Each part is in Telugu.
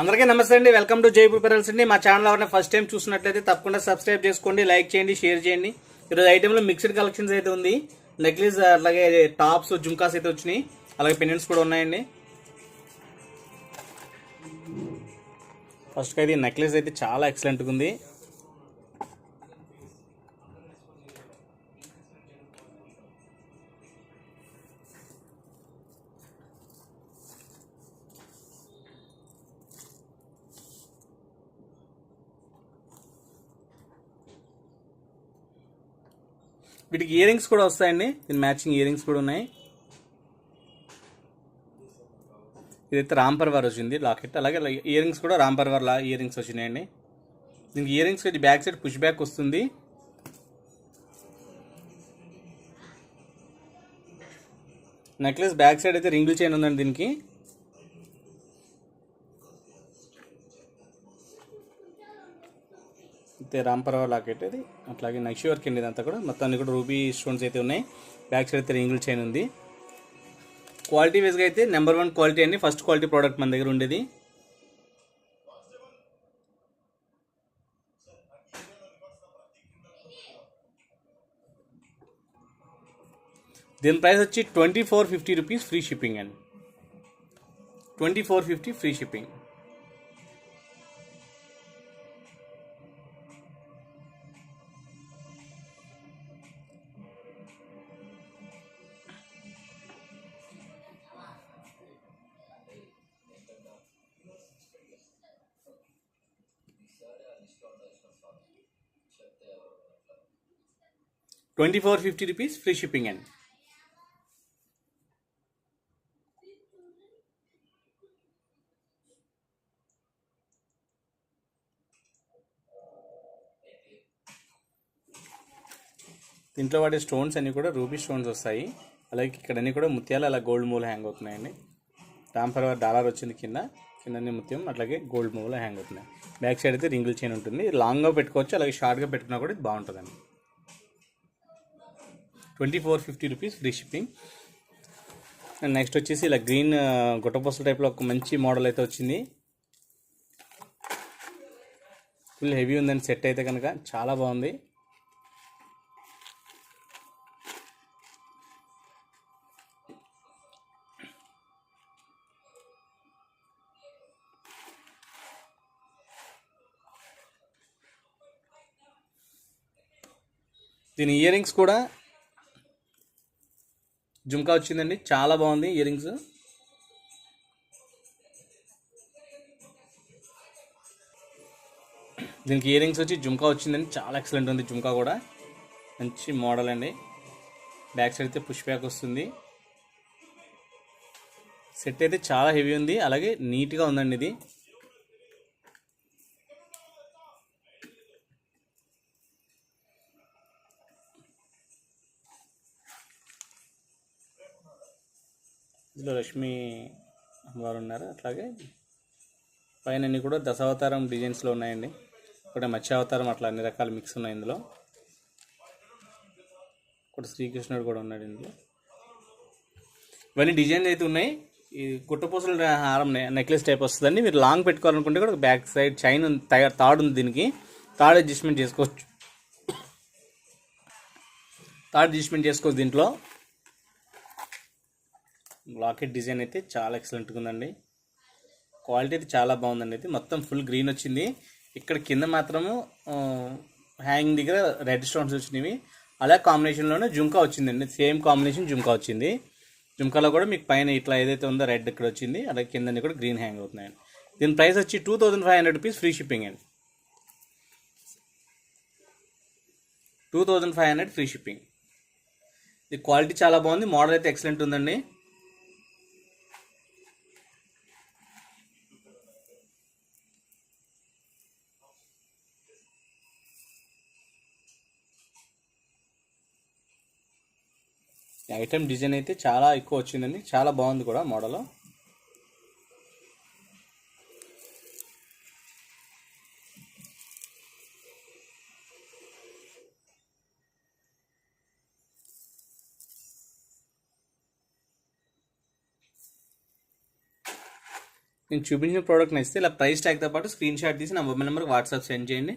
అందరికీ నమస్తే అండి. వెల్కమ్ టు జైపూర్ పెరల్స్ అండి. మా ఛానల్ ఎవరైనా ఫస్ట్ టైం చూసినట్లయితే తప్పకుండా సబ్స్క్రైబ్ చేసుకోండి లైక్ చేయండి షేర్ చేయండి. ఈరోజు ఐటెంలో మిక్స్డ్ కలెక్షన్స్ అయితే ఉంది. నెక్లెస్ అలాగే టాప్స్ జుంకాస్ అయితే వచ్చినాయి. అలాగే పెండెంట్స్ కూడా ఉన్నాయండి. ఫస్ట్ అయితే నెక్లెస్ అయితే చాలా ఎక్సలెంట్గా ఉంది. వీటికి ఇయర్ రింగ్స్ కూడా వస్తాయండి. దీని మ్యాచింగ్ ఇయర్ రింగ్స్ కూడా ఉన్నాయి. ఇదైతే రాంపర్వర్ వచ్చింది. లాకెట్ అలాగే ఇయర్ రింగ్స్ కూడా రాంపర్వర్ లా ఇయర్ రింగ్స్ వచ్చినాయండి. దీనికి ఇయర్ రింగ్స్ వచ్చి బ్యాక్ సైడ్ పుష్ బ్యాక్ వస్తుంది. నెక్లెస్ బ్యాక్ సైడ్ అయితే రింగుల్ చైన్ ఉందండి దీనికి. అయితే రాంపర్వ లాకెట్ ఇది అట్లాగే నక్షి వర్క్ అండి ఇదంతా కూడా. మొత్తం అన్ని కూడా రూబీ స్టోన్స్ అయితే ఉన్నాయి. బ్యాక్ సైడ్ అయితే రింగుల్ చైన్ ఉంది. క్వాలిటీ వైజ్గా అయితే నెంబర్ వన్ క్వాలిటీ అండి. ఫస్ట్ క్వాలిటీ ప్రోడక్ట్ మన దగ్గర ఉండేది. దీని ప్రైస్ వచ్చి twenty four fifty rupees free shipping అండి. Twenty four fifty free shipping twenty four fifty rupees free shipping అండి. దీంట్లో వాడే స్టోన్స్ అన్నీ కూడా రూబీ స్టోన్స్ వస్తాయి. అలాగే ఇక్కడ అన్నీ కూడా ముత్యాలు అలా గోల్డ్ మూల హ్యాంగ్ అవుతున్నాయండి. రాంపర్ డాలర్ వచ్చింది కింద కింద ముత్యం అట్లాగే గోల్డ్ మూల హ్యాంగ్ అవుతున్నాయి. బ్యాక్ సైడ్ అయితే రింగుల్ చైన్ ఉంటుంది. లాంగ్గా పెట్టుకోవచ్చు అలాగే షార్ట్గా పెట్టుకున్నా కూడా ఇది బాగుంటుందండి. Twenty four fifty rupees free shipping. And next వచ్చేసి ఇలా గ్రీన్ గుట్టపొసలు టైప్లో ఒక మంచి మోడల్ అయితే వచ్చింది. ఫుల్ హెవీ ఉందండి సెట్ అయితే కనుక చాలా బాగుంది. దీని ఇయర్ రింగ్స్ కూడా జుమ్కా వచ్చిందండి. చాలా బాగుంది ఇయర్ రింగ్స్ దీనికి ఇయర్ రింగ్స్ వచ్చి జుమ్కా వచ్చిందండి. చాలా ఎక్సలెంట్ ఉంది జుమ్కా కూడా. మంచి మోడల్ అండి. బ్యాక్ సైడ్ అయితే పుష్ బ్యాక్ వస్తుంది. సెట్ అయితే చాలా హెవీ ఉంది. అలాగే నీట్గా ఉందండి ఇది. ఇందులో లక్ష్మి అమ్మవారు ఉన్నారు. అట్లాగే పైన కూడా దశావతారం డిజైన్స్లో ఉన్నాయండి. ఒకటి మత్స్యావతారం అట్లా అన్ని రకాల మిక్స్ ఉన్నాయి ఇందులో. ఒకటి శ్రీకృష్ణుడు కూడా ఉన్నాడు ఇందులో. ఇవన్నీ డిజైన్లు అయితే ఉన్నాయి. ఈ గుట్టపూసల హారం నెక్లెస్ టైప్ వస్తుందండి. మీరు లాంగ్ పెట్టుకోవాలనుకుంటే కూడా బ్యాక్ సైడ్ చైన్ ఉంది తయారు తాడు ఉంది దీనికి. తాడు అడ్జస్ట్మెంట్ చేసుకోవచ్చు. తాడు అడ్జస్ట్మెంట్ చేసుకోవచ్చు దీంట్లో. లాకెట్ డిజైన్ అయితే చాలా ఎక్సలెంట్గా ఉందండి. క్వాలిటీ అయితే చాలా బాగుందండి అయితే. మొత్తం ఫుల్ గ్రీన్ వచ్చింది. ఇక్కడ కింద మాత్రము హ్యాంగ్ దగ్గర రెడ్ స్టోన్స్ వచ్చినవి. అలా కాంబినేషన్లోనే జుంకా వచ్చిందండి. సేమ్ కాంబినేషన్ జుంకా వచ్చింది. జుంకాలో కూడా మీకు పైన ఇట్లా ఏదైతే ఉందో రెడ్ ఇక్కడ వచ్చింది అలాగే కింద కూడా గ్రీన్ హ్యాంగ్ అవుతున్నాయండి. దీని ప్రైస్ వచ్చి two thousand five hundred rupees free shipping అండి. Two thousand five hundred free shipping ఇది క్వాలిటీ చాలా బాగుంది. మోడల్ అయితే ఎక్సలెంట్ ఉందండి. ఐటమ్ డిజైన్ అయితే చాలా ఎక్కువ వచ్చిందండి. చాలా బాగుంది కూడా మోడల్. నేను చూపించిన ప్రోడక్ట్ నచ్చితే ఇలా ప్రైస్ ట్యాగ్తో పాటు స్క్రీన్ షాట్ తీసి నా మొబైల్ నెంబర్కి వాట్సాప్ సెండ్ చేయండి.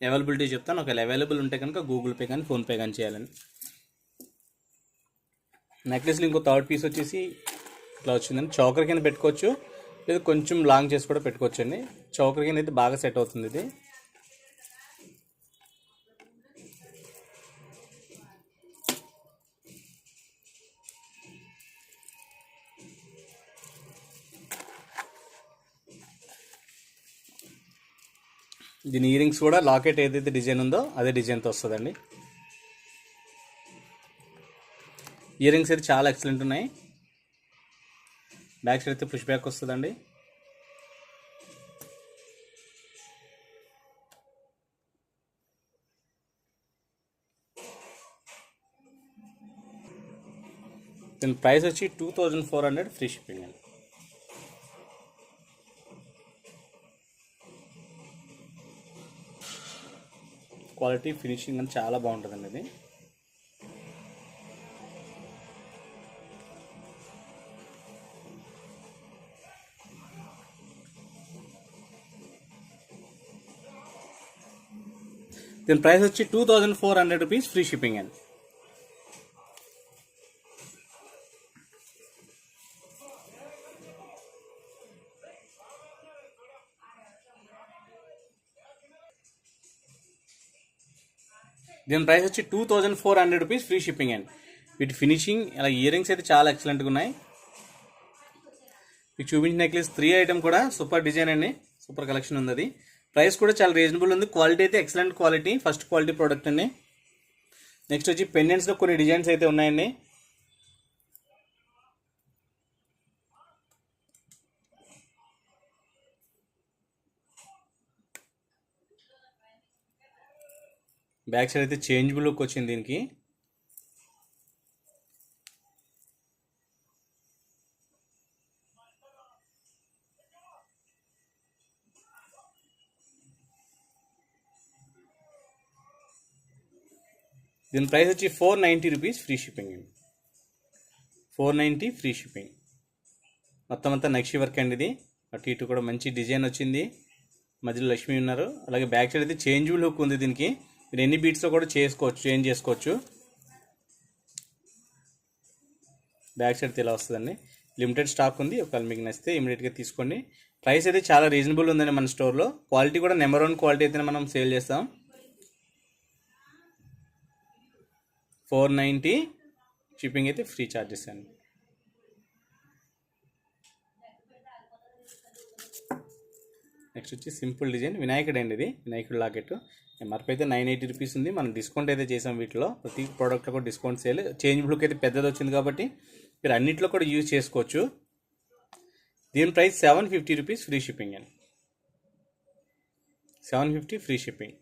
అవైలబిలిటీ చెప్తాను. ఒకవేళ అవైలబుల్ ఉంటే కనుక గూగుల్ పే కానీ ఫోన్పే కానీ చేయాలని నెక్లెస్లో ఇంకో థర్డ్ పీస్ వచ్చేసి ఇట్లా వచ్చిందండి. చౌకర్ కింద పెట్టుకోవచ్చు. లేదా కొంచెం లాంగ్ చేసి కూడా పెట్టుకోవచ్చు అండి చౌకర్ కింద అయితే బాగా సెట్ అవుతుంది ఇది. దీని ఇయరింగ్స్ కూడా లాకెట్ ఏదైతే డిజైన్ ఉందో అదే డిజైన్తో వస్తుందండి. ఇయరింగ్స్ అయితే చాలా ఎక్సలెంట్ ఉన్నాయి. బ్యాక్ సైడ్ అయితే పుష్ బ్యాక్ వస్తుందండి. దీని ప్రైస్ వచ్చి two thousand four hundred free shipping అండి. క్వాలిటీ ఫినిషింగ్ అని చాలా బాగుంటుందండి ఇది. దీని ప్రైస్ వచ్చి two thousand four hundred rupees free shipping అండి. దీని ప్రైస్ వచ్చి two thousand four hundred rupees free shipping అండి. వీటి ఫినిషింగ్ అలా ఇయర్ రింగ్స్ అయితే చాలా ఎక్సలెంట్గా ఉన్నాయి మీకు చూపించిన నెక్లెస్ త్రీ ఐటమ్ కూడా సూపర్ డిజైన్ అండి. సూపర్ కలెక్షన్ ఉంది అది. ప్రైస్ కూడా చాలా రీజనబుల్ ఉంది. క్వాలిటీ అయితే excellent quality. First quality product అండి. నెక్స్ట్ వచ్చి పెండెంట్స్లో కొన్ని డిజైన్స్ అయితే ఉన్నాయండి. బ్యాక్ సైడ్ అయితే చేంజబుల్ లుక్ వచ్చింది దీనికి. దీని ప్రైస్ వచ్చి four ninety rupees free shipping అండి. Four ninety free shipping. మొత్తం అంతా నక్షి వర్క్ అండి ఇది. అటు ఇటు కూడా మంచి డిజైన్ వచ్చింది. మధ్యలో లక్ష్మి ఉన్నారు. అలాగే బ్యాక్ సైడ్ అయితే చేంజబుల్ హుక్ ఉంది దీనికి. మీరు ఎన్ని బీట్స్లో కూడా చేసుకోవచ్చు చేంజ్ చేసుకోవచ్చు. బ్యాక్ సైడ్ ఇలా వస్తుందండి. లిమిటెడ్ స్టాక్ ఉంది. ఒకవేళ మీకు నచ్చితే ఇమీడియట్గా తీసుకోండి. ప్రైస్ అయితే చాలా రీజనబుల్ ఉందండి మన స్టోర్లో క్వాలిటీ కూడా నెంబర్ వన్ క్వాలిటీ అయితే మనం సేల్ చేస్తాం. ఫోర్ నైంటీ షిప్పింగ్ అయితే ఫ్రీ ఛార్జెస్ అండి. నెక్స్ట్ వచ్చి సింపుల్ డిజైన్ వినాయకుడు అండి ఇది వినాయకుడు లాకెట్. ఎంఆర్పి అయితే నైన్ ఎయిటీ రూపీస్ ఉంది. మనం డిస్కౌంట్ అయితే చేసాం వీటిలో. ప్రతి ప్రోడక్ట్లో కూడా డిస్కౌంట్ సేల్. చేంజ్ బుక్ అయితే పెద్దది వచ్చింది కాబట్టి మీరు అన్నింటిలో కూడా యూజ్ చేసుకోవచ్చు. దీని price seven fifty rupees free shipping అండి. Seven fifty free shipping.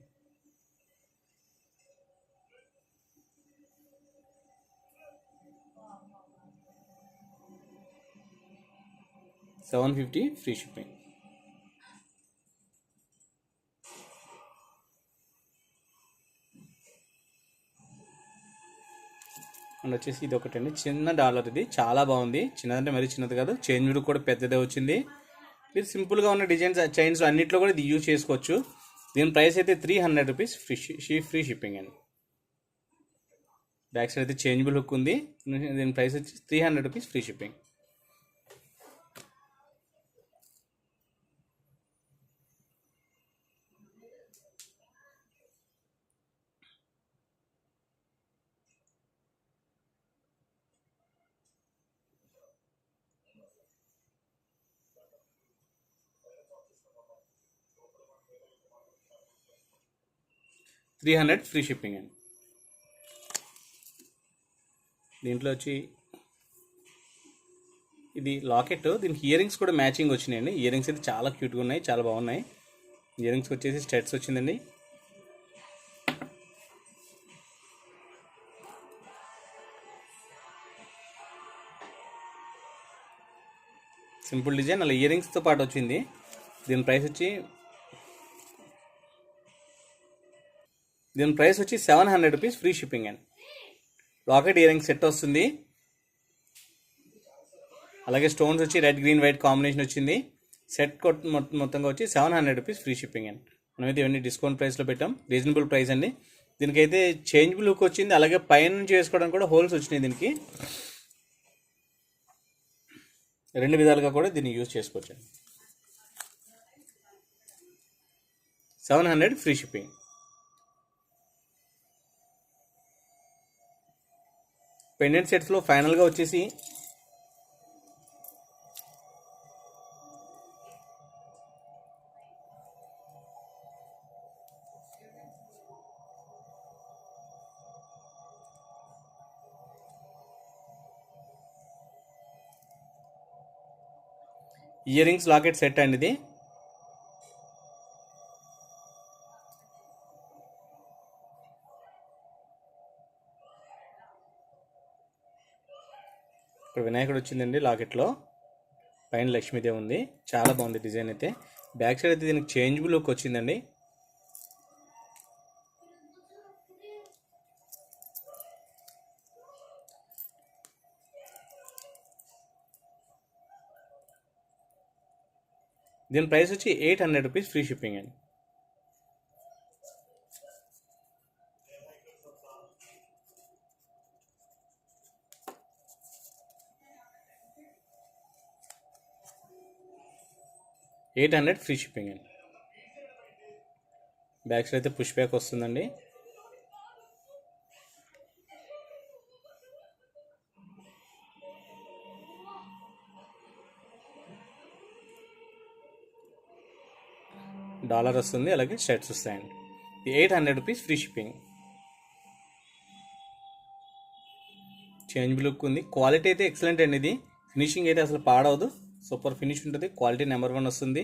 Seven fifty free shipping. And వచ్చేసి ఇది ఒకటండి చిన్న డాలర్ ఇది. చాలా బాగుంది. చిన్నదంటే మరీ చిన్నది కాదు. చైన్ కూడా పెద్దదే వచ్చింది. మీరు సింపుల్గా ఉన్న డిజైన్స్ చైన్స్ అన్నింటిలో కూడా ఇది యూజ్ చేసుకోవచ్చు. దీని ప్రైస్ అయితే three hundred rupees free free shipping అండి. బ్యాక్ సైడ్ అయితే చేంజబుల్ హుక్ ఉంది. దీని ప్రైస్ వచ్చి three hundred rupees free shipping. Three hundred free shipping అండి. దీంట్లో వచ్చి ఇది లాకెట్ దీనికి ఇయరింగ్స్ కూడా మ్యాచింగ్ వచ్చినాయండి. ఇయరింగ్స్ అయితే చాలా క్యూట్గా ఉన్నాయి చాలా బాగున్నాయి. ఇయరింగ్స్ వచ్చేసి స్టెట్స్ వచ్చిందండి. సింపుల్ డిజైన్ అలా ఇయరింగ్స్తో పాటు వచ్చింది. దీని ప్రైస్ వచ్చి దీని ప్రైస్ వచ్చి seven hundred rupees free shipping అండి. లాకెట్ ఇయరింగ్ సెట్ వస్తుంది. అలాగే స్టోన్స్ వచ్చి రెడ్ గ్రీన్ వైట్ కాంబినేషన్ వచ్చింది. సెట్ కొట్ మొత్తం మొత్తంగా వచ్చి seven hundred rupees free shipping అండి. మనమైతే ఇవన్నీ డిస్కౌంట్ ప్రైస్లో పెట్టాం. రీజనబుల్ ప్రైస్ అండి. దీనికైతే చేంజ్ లుక్ వచ్చింది. అలాగే పైన నుంచి వేసుకోవడానికి కూడా హోల్స్ వచ్చినాయి దీనికి. రెండు విధాలుగా కూడా దీన్ని యూజ్ చేసుకోవచ్చు seven hundred free shipping. Pendant సెట్స్లో ఫైనల్గా వచ్చేసి ఇయర్ రింగ్స్ లాకెట్ సెట్ అండి ఇది. ఇక్కడ వినాయకుడు వచ్చిందండి లాకెట్లో. పైన లక్ష్మీదేవి ఉంది. చాలా బాగుంది డిజైన్ అయితే. బ్యాక్ సైడ్ అయితే దీనికి చేంజబుల్ లుక్ వచ్చిందండి. దీని ప్రైస్ వచ్చి eight hundred rupees free shipping అండి. ఎయిట్ హండ్రెడ్ ఫ్రీ షిప్పింగ్ అండి. బ్యాక్ సైడ్ అయితే పుష్ బ్యాక్ వస్తుందండి. డాలర్ వస్తుంది అలాగే షర్ట్స్ వస్తాయండి. Eight hundred rupees free shipping. Change look ఉంది. క్వాలిటీ అయితే ఎక్సలెంట్ అండి ఇది. ఫినిషింగ్ అయితే అసలు పాడవదు. సూపర్ ఫినిష్ ఉంటుంది క్వాలిటీ నెంబర్ వన్ వస్తుంది.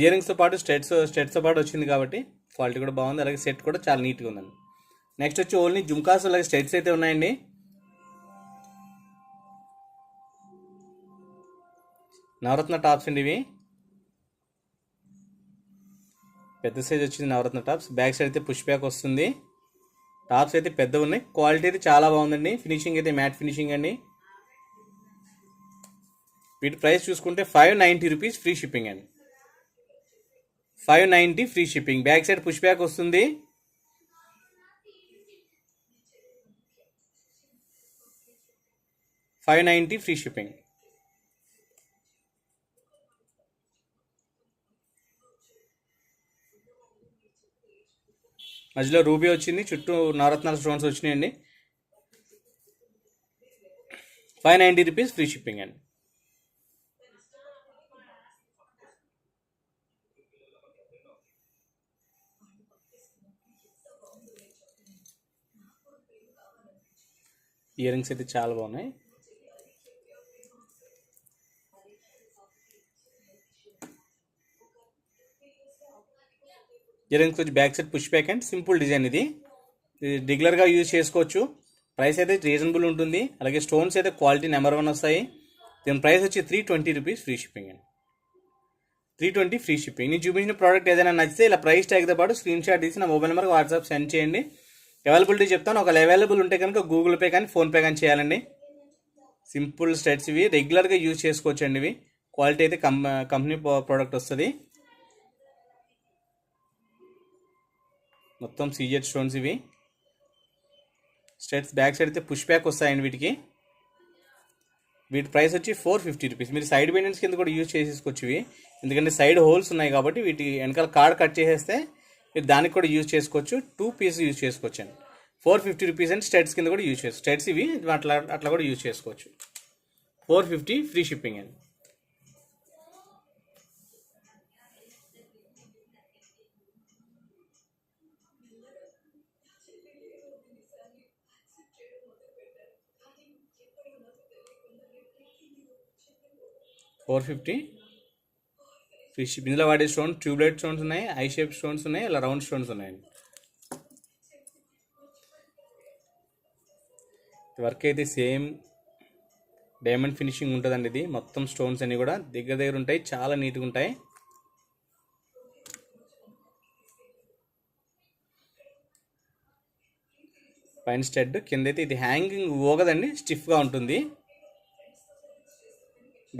ఇయరింగ్స్తో పాటు స్టెట్స్ స్టెట్స్తో పాటు వచ్చింది కాబట్టి క్వాలిటీ కూడా బాగుంది అలాగే సెట్ కూడా చాలా నీట్గా ఉందండి. నెక్స్ట్ వచ్చి ఓన్లీ జుమ్కాస్ అలాగే స్టెట్స్ అయితే ఉన్నాయండి. నవరత్న టాప్స్ అండి ఇవి. పెద్ద సైజ్ వచ్చింది నవరత్న టాప్స్. బ్యాక్ సైడ్ అయితే పుష్ బ్యాక్ వస్తుంది. టాప్స్ అయితే పెద్ద ఉన్నాయి. క్వాలిటీ అయితే చాలా బాగుందండి. ఫినిషింగ్ అయితే మ్యాట్ ఫినిషింగ్ అండి. వీటి ప్రైస్ చూసుకుంటే five ninety rupees free shipping అండి. Five ninety free shipping. Back side push back వస్తుంది. Five ninety free shipping. మధ్యలో రూబీ వచ్చింది. చుట్టూ నవరత్నాల స్టోన్స్ వచ్చినాయండి. Five ninety rupees free shipping అండి. ఇయర్ రింగ్స్ అయితే చాలా బాగున్నాయి. ఇయర్ రింగ్స్ వచ్చి back side push back and simple design ఇది. ఇది రెగ్యులర్గా యూజ్ చేసుకోవచ్చు. ప్రైస్ అయితే రీజనబుల్ ఉంటుంది. అలాగే స్టోన్స్ అయితే క్వాలిటీ నెంబర్ వన్ వస్తాయి. దీని ప్రైస్ వచ్చి three twenty rupees free shipping అండి. త్రీ ట్వంటీ ఫ్రీ షిప్పింగ్ నేను చూపించిన ప్రోడక్ట్ ఏదైనా నచ్చితే ఇలా ప్రైస్ ట్యాగ్తో పాటు స్క్రీన్ షాట్ తీసి నా మొబైల్ నెంబర్కి వాట్సాప్ సెండ్ చేయండి. అవైలబిలిటీ చెప్తాను. ఒకవేళ అవైలబుల్ ఉంటే కనుక గూగుల్ పే కానీ ఫోన్పే కానీ చేయాలండి. సింపుల్ స్టెట్స్ ఇవి. రెగ్యులర్గా యూజ్ చేసుకోవచ్చు అండి ఇవి. క్వాలిటీ అయితే కం కంపెనీ ప్రోడక్ట్ వస్తుంది. మొత్తం సీజెడ్ స్టోన్స్ ఇవి. స్టెట్స్ బ్యాక్ సైడ్ అయితే పుష్ బ్యాక్ వస్తాయండి వీటికి. వీటి ప్రైస్ వచ్చి ఫోర్ ఫిఫ్టీ రూపీస్ మీరు సైడ్ బెండెన్స్ కింద కూడా యూజ్ చేసేసుకోవచ్చు ఇవి. ఎందుకంటే సైడ్ హోల్స్ ఉన్నాయి కాబట్టి వీటి వెనకాల కార్డ్ కట్ చేసేస్తే మీరు దానికి కూడా యూజ్ చేసుకోవచ్చు. టూ పీస్ యూజ్ చేసుకోవచ్చు అండి four fifty rupees and studs కింద కూడా యూజ్ చేసుకోవచ్చు స్టెట్స్ ఇవి అట్లా అట్లా కూడా యూజ్ చేసుకోవచ్చు. ఫోర్ ఫిఫ్టీ ఫ్రీ షిప్పింగ్ అండి. ఫోర్ ఫిఫ్టీ ఫిష్ ఇందులో వాడే స్టోన్ ట్యూబ్లైట్ స్టోన్స్ ఉన్నాయి ఐ షేప్ స్టోన్స్ ఉన్నాయి ఇలా రౌండ్ స్టోన్స్ ఉన్నాయండి. వర్క్ అయితే సేమ్ డైమండ్ ఫినిషింగ్ ఉంటుందండి ఇది. మొత్తం స్టోన్స్ అన్నీ కూడా దగ్గర దగ్గర ఉంటాయి చాలా నీట్గా ఉంటాయి. పైన స్టెడ్ కింద అయితే ఇది హ్యాంగింగ్ ఓగదండి స్టిఫ్గా ఉంటుంది.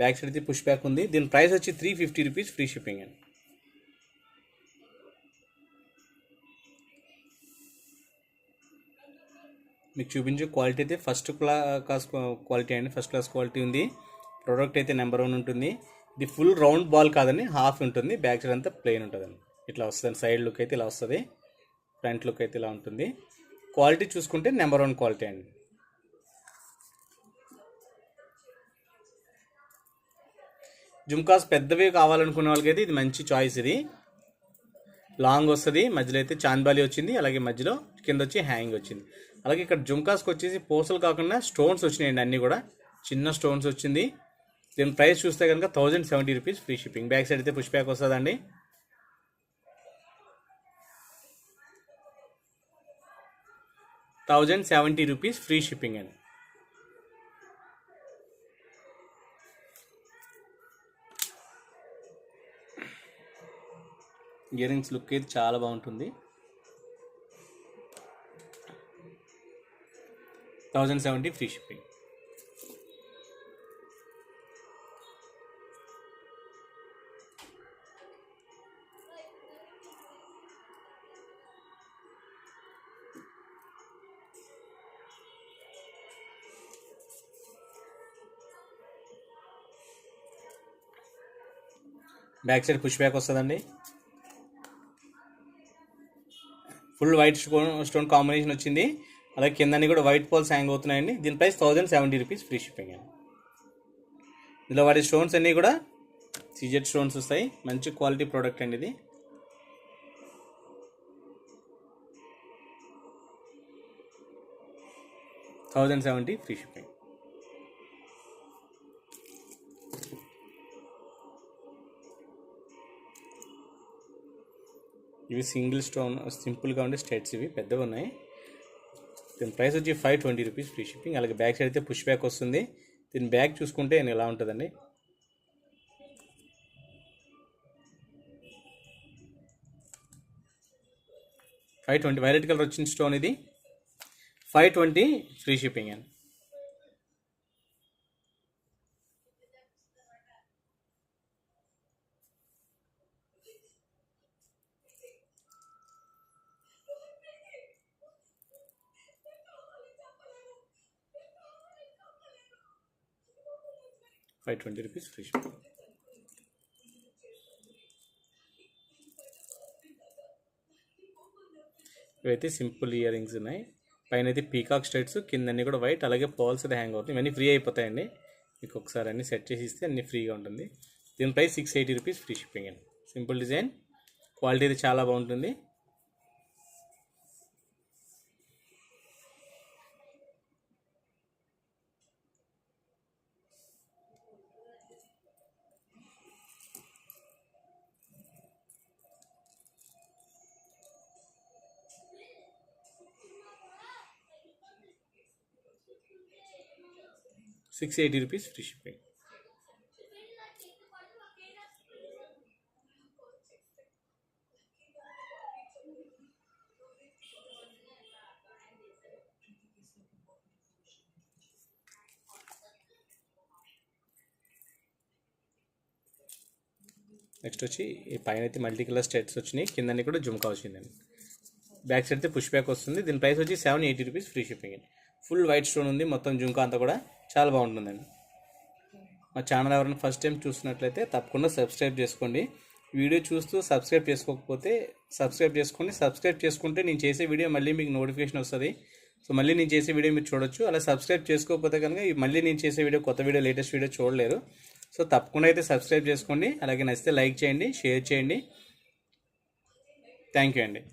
బ్యాక్ సైడ్ అయితే పుష్ బ్యాక్ ఉంది. దీని ప్రైస్ వచ్చి three fifty rupees free shipping అండి. మీకు చూపించే క్వాలిటీ అయితే ఫస్ట్ క్లాస్ క్వాలిటీ అండి. ఫస్ట్ క్లాస్ క్వాలిటీ ఉంది. ప్రోడక్ట్ అయితే నెంబర్ వన్ ఉంటుంది. ఇది ఫుల్ రౌండ్ బాల్ కాదండి. హాఫ్ ఉంటుంది. బ్యాక్ సైడ్ అంతా ప్లెయిన్ ఉంటుందండి. ఇట్లా వస్తుంది సైడ్ లుక్ అయితే ఇలా వస్తుంది. ఫ్రంట్ లుక్ అయితే ఇలా ఉంటుంది. క్వాలిటీ చూసుకుంటే నెంబర్ వన్ క్వాలిటీ అండి. జుమ్కాస్ పెద్దవి కావాలనుకునే వాళ్ళకైతే ఇది మంచి చాయిస్ ఇది. లాంగ్ వస్తుంది మధ్యలో అయితే చాంద్బాలి వచ్చింది అలాగే మధ్యలో కింద వచ్చి హ్యాంగ్ వచ్చింది. అలాగే ఇక్కడ జుమ్కాస్కి వచ్చేసి పోసలు కాకుండా స్టోన్స్ వచ్చినాయండి అన్నీ కూడా. చిన్న స్టోన్స్ వచ్చింది. దీని ప్రైస్ చూస్తే కనుక thousand seventy rupees free shipping back side అయితే పుష్ బ్యాక్ వస్తుందండి. Thousand seventy rupees free shipping అండి. ఇయర్ రింగ్స్ లుక్ అయితే చాలా బాగుంటుంది. Thousand seventy free shipping. Back side push back వస్తుందండి. Full white stone stone combination వచ్చింది. అలాగే కిందని కూడా వైట్ పోల్స్ హ్యాంగ్ అవుతున్నాయండి. దీని price thousand seventy rupees free shipping అండి. ఇందులో వాటి స్టోన్స్ అన్నీ కూడా సీజెడ్ స్టోన్స్ వస్తాయి. మంచి క్వాలిటీ ప్రోడక్ట్ అండి ఇది. Thousand seventy free shipping. ఇవి సింగిల్ స్టోన్ సింపుల్గా ఉండే స్టేట్స్ ఇవి పెద్దగా ఉన్నాయి. దీని ప్రైస్ వచ్చి five twenty rupees free shipping అలాగే బ్యాక్ సైడ్ అయితే పుష్ బ్యాక్ వస్తుంది. దీని బ్యాగ్ చూసుకుంటే నేను ఎలా ఉంటుందండి? ఫైవ్ ట్వంటీ వైలెట్ కలర్ వచ్చిన స్టోన్ ఇది. ఫైవ్ ట్వంటీ ఫ్రీ షిప్పింగ్ అండి. Five twenty rupees free shipping ఇవైతే సింపుల్ ఇయర్ రింగ్స్ ఉన్నాయి. పైన అయితే పీకాక్ స్టైట్స్ కింద అన్ని కూడా వైట్ అలాగే పాల్స్ అయితే హ్యాంగ్ అవుతాయి ఇవన్నీ ఫ్రీ అయిపోతాయండి. మీకు ఒకసారి అన్ని సెట్ చేసి ఇస్తే అన్ని ఫ్రీగా ఉంటుంది. దీని price six eighty rupees free shipping అండి. సింపుల్ డిజైన్ క్వాలిటీ అయితే చాలా బాగుంటుంది. Six eighty rupees free shipping next వచ్చి ఈ పైన అయితే మల్టీ కలర్ స్టెట్స్ వచ్చినాయి. కిందని కూడా జుమ్కా వచ్చిందండి బ్యాక్ సైడ్ అయితే పుష్ బ్యాక్ వస్తుంది. దీని ప్రైస్ వచ్చి seven eighty rupees free shipping అండి ఫుల్ వైట్ స్టోన్ ఉంది. మొత్తం జుమ్కా అంతా కూడా చాలా బాగుంటుందండి. మా ఛానల్ ఎవరైనా ఫస్ట్ టైం చూసినట్లయితే తప్పకుండా సబ్స్క్రైబ్ చేసుకోండి. వీడియో చూస్తూ సబ్స్క్రైబ్ చేసుకోకపోతే సబ్స్క్రైబ్ చేసుకోండి. సబ్స్క్రైబ్ చేసుకుంటే నేను చేసే వీడియో మళ్ళీ మీకు నోటిఫికేషన్ వస్తుంది. సో మళ్ళీ నేను చేసే వీడియో మీరు చూడొచ్చు. అలా సబ్స్క్రైబ్ చేసుకోకపోతే కనుక మళ్ళీ నేను చేసే వీడియో కొత్త వీడియో లేటెస్ట్ వీడియో చూడలేరు సో తప్పకుండా అయితే సబ్స్క్రైబ్ చేసుకోండి. అలాగే నచ్చితే లైక్ చేయండి షేర్ చేయండి. థ్యాంక్ యూ అండి.